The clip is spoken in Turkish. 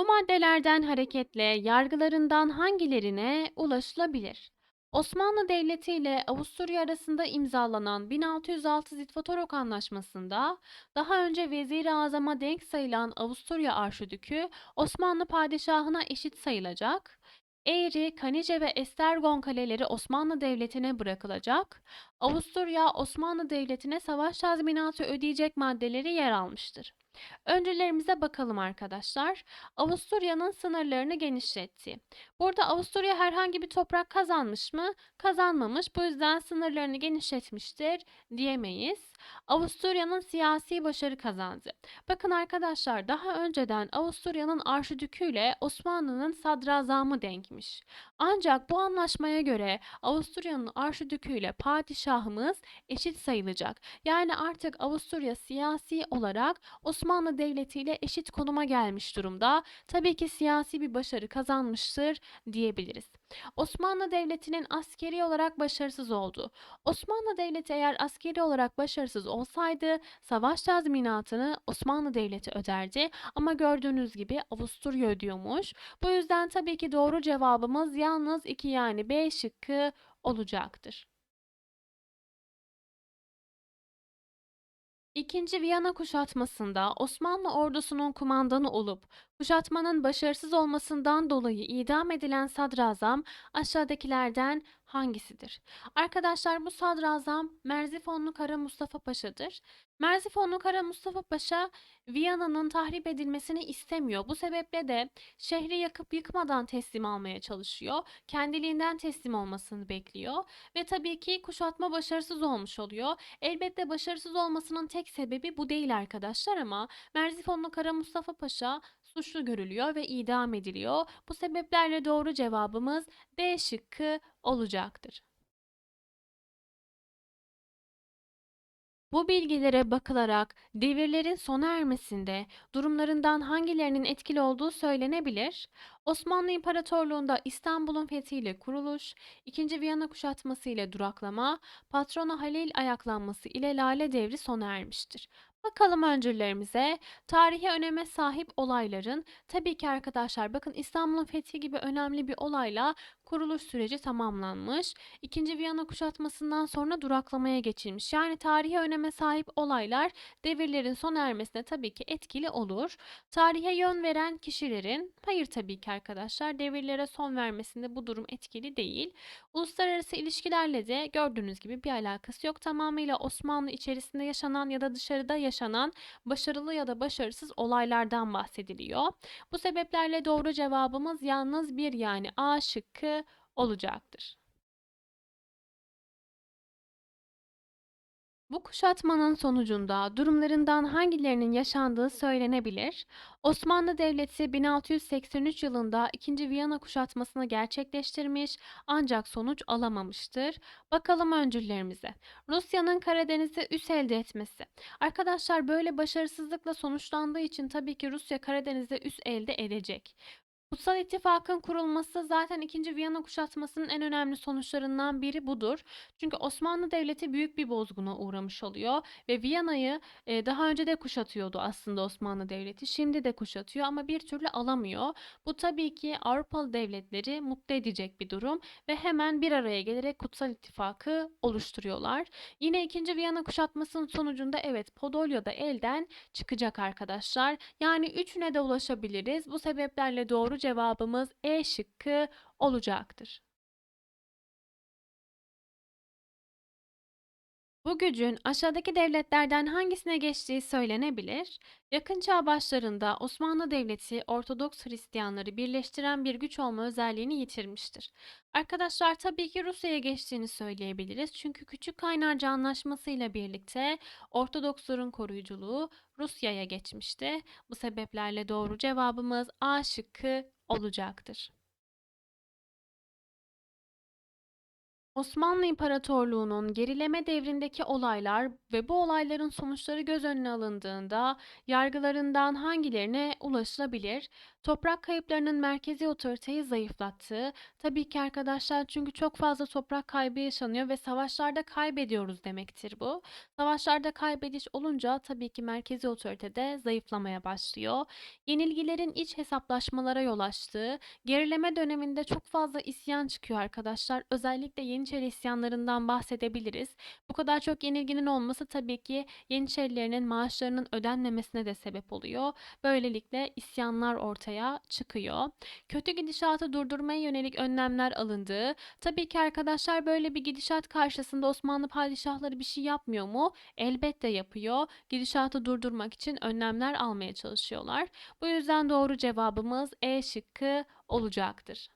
Bu maddelerden hareketle yargılarından hangilerine ulaşılabilir? Osmanlı Devleti ile Avusturya arasında imzalanan 1606 Zitvatorok Anlaşması'nda daha önce Vezir-i Azam'a denk sayılan Avusturya Arşidükü Osmanlı padişahına eşit sayılacak. Eğri, Kanice ve Estergon kaleleri Osmanlı Devleti'ne bırakılacak. Avusturya Osmanlı Devleti'ne savaş tazminatı ödeyecek maddeleri yer almıştır. Öncelerimize bakalım arkadaşlar. Avusturya'nın sınırlarını genişletti. Burada Avusturya herhangi bir toprak kazanmış mı? Kazanmamış. Bu yüzden sınırlarını genişletmiştir diyemeyiz. Avusturya'nın siyasi başarı kazandı. Bakın arkadaşlar daha önceden Avusturya'nın arşidüküyle Osmanlı'nın sadrazamı denkmiş. Ancak bu anlaşmaya göre Avusturya'nın arşidüküyle padişahımız eşit sayılacak. Yani artık Avusturya siyasi olarak Osmanlı Devleti ile eşit konuma gelmiş durumda. Tabii ki siyasi bir başarı kazanmıştır diyebiliriz. Osmanlı Devleti'nin askeri olarak başarısız oldu. Osmanlı Devleti eğer askeri olarak başarısız olsaydı savaş tazminatını Osmanlı Devleti öderdi ama gördüğünüz gibi Avusturya ödüyormuş. Bu yüzden tabii ki doğru cevabımız yalnız 2 yani B şıkkı olacaktır. İkinci Viyana kuşatmasında Osmanlı ordusunun kumandanı olup kuşatmanın başarısız olmasından dolayı idam edilen sadrazam aşağıdakilerden hangisidir? Arkadaşlar bu sadrazam Merzifonlu Kara Mustafa Paşa'dır. Merzifonlu Kara Mustafa Paşa Viyana'nın tahrip edilmesini istemiyor. Bu sebeple de şehri yakıp yıkmadan teslim almaya çalışıyor. Kendiliğinden teslim olmasını bekliyor ve tabii ki kuşatma başarısız olmuş oluyor. Elbette başarısız olmasının tek sebebi bu değil arkadaşlar ama Merzifonlu Kara Mustafa Paşa suçlu görülüyor ve idam ediliyor. Bu sebeplerle doğru cevabımız D şıkkı olacaktır. Bu bilgilere bakılarak devirlerin sona ermesinde durumlarından hangilerinin etkili olduğu söylenebilir. Osmanlı İmparatorluğu'nda İstanbul'un fethiyle kuruluş, 2. Viyana kuşatması ile duraklama, patrona Halil ayaklanması ile Lale devri sona ermiştir. Bakalım öncüllerimize. Tarihi öneme sahip olayların tabii ki arkadaşlar bakın İstanbul'un fethi gibi önemli bir olayla kuruluş süreci tamamlanmış. İkinci Viyana kuşatmasından sonra duraklamaya geçilmiş. Yani tarihi öneme sahip olaylar devirlerin sona ermesine tabii ki etkili olur. Tarihe yön veren kişilerin hayır tabii ki arkadaşlar devirlere son vermesinde bu durum etkili değil. Uluslararası ilişkilerle de gördüğünüz gibi bir alakası yok. Tamamıyla Osmanlı içerisinde yaşanan ya da dışarıda yaşanan başarılı ya da başarısız olaylardan bahsediliyor. Bu sebeplerle doğru cevabımız yalnız bir yani A şıkkı olacaktır. Bu kuşatmanın sonucunda durumlarından hangilerinin yaşandığı söylenebilir. Osmanlı Devleti 1683 yılında 2. Viyana kuşatmasını gerçekleştirmiş ancak sonuç alamamıştır. Bakalım öncüllerimize. Rusya'nın Karadeniz'i üs elde etmesi. Arkadaşlar böyle başarısızlıkla sonuçlandığı için tabii ki Rusya Karadeniz'de üs elde edecek. Kutsal İttifak'ın kurulması zaten 2. Viyana kuşatmasının en önemli sonuçlarından biri budur. Çünkü Osmanlı Devleti büyük bir bozguna uğramış oluyor ve Viyana'yı e, daha önce de kuşatıyordu aslında Osmanlı Devleti. Şimdi de kuşatıyor ama bir türlü alamıyor. Bu tabii ki Avrupalı devletleri mutlu edecek bir durum ve hemen bir araya gelerek Kutsal İttifak'ı oluşturuyorlar. Yine 2. Viyana kuşatmasının sonucunda evet Podolya da elden çıkacak arkadaşlar. Yani üçüne de ulaşabiliriz. Bu sebeplerle doğru cevabımız E şıkkı olacaktır. Bu gücün aşağıdaki devletlerden hangisine geçtiği söylenebilir. Yakın çağ başlarında Osmanlı Devleti Ortodoks Hristiyanları birleştiren bir güç olma özelliğini yitirmiştir. Arkadaşlar tabii ki Rusya'ya geçtiğini söyleyebiliriz. Çünkü Küçük Kaynarca Anlaşması ile birlikte Ortodoksların koruyuculuğu Rusya'ya geçmişti. Bu sebeplerle doğru cevabımız A şıkkı olacaktır. Osmanlı İmparatorluğu'nun gerileme devrindeki olaylar ve bu olayların sonuçları göz önüne alındığında yargılarından hangilerine ulaşılabilir? Toprak kayıplarının merkezi otoriteyi zayıflattığı, tabii ki arkadaşlar çünkü çok fazla toprak kaybı yaşanıyor ve savaşlarda kaybediyoruz demektir bu. Savaşlarda kaybediş olunca tabii ki merkezi otorite de zayıflamaya başlıyor. Yenilgilerin iç hesaplaşmalara yol açtığı, gerileme döneminde çok fazla isyan çıkıyor arkadaşlar. Özellikle Yeniçeri isyanlarından bahsedebiliriz. Bu kadar çok yenilginin olması tabii ki Yeniçerilerin maaşlarının ödenmemesine de sebep oluyor. Böylelikle isyanlar ortaya çıkıyor. Kötü gidişatı durdurmaya yönelik önlemler alındığı, tabii ki arkadaşlar böyle bir gidişat karşısında Osmanlı padişahları bir şey yapmıyor mu? Elbette yapıyor. Gidişatı durdurmak için önlemler almaya çalışıyorlar. Bu yüzden doğru cevabımız E şıkkı olacaktır.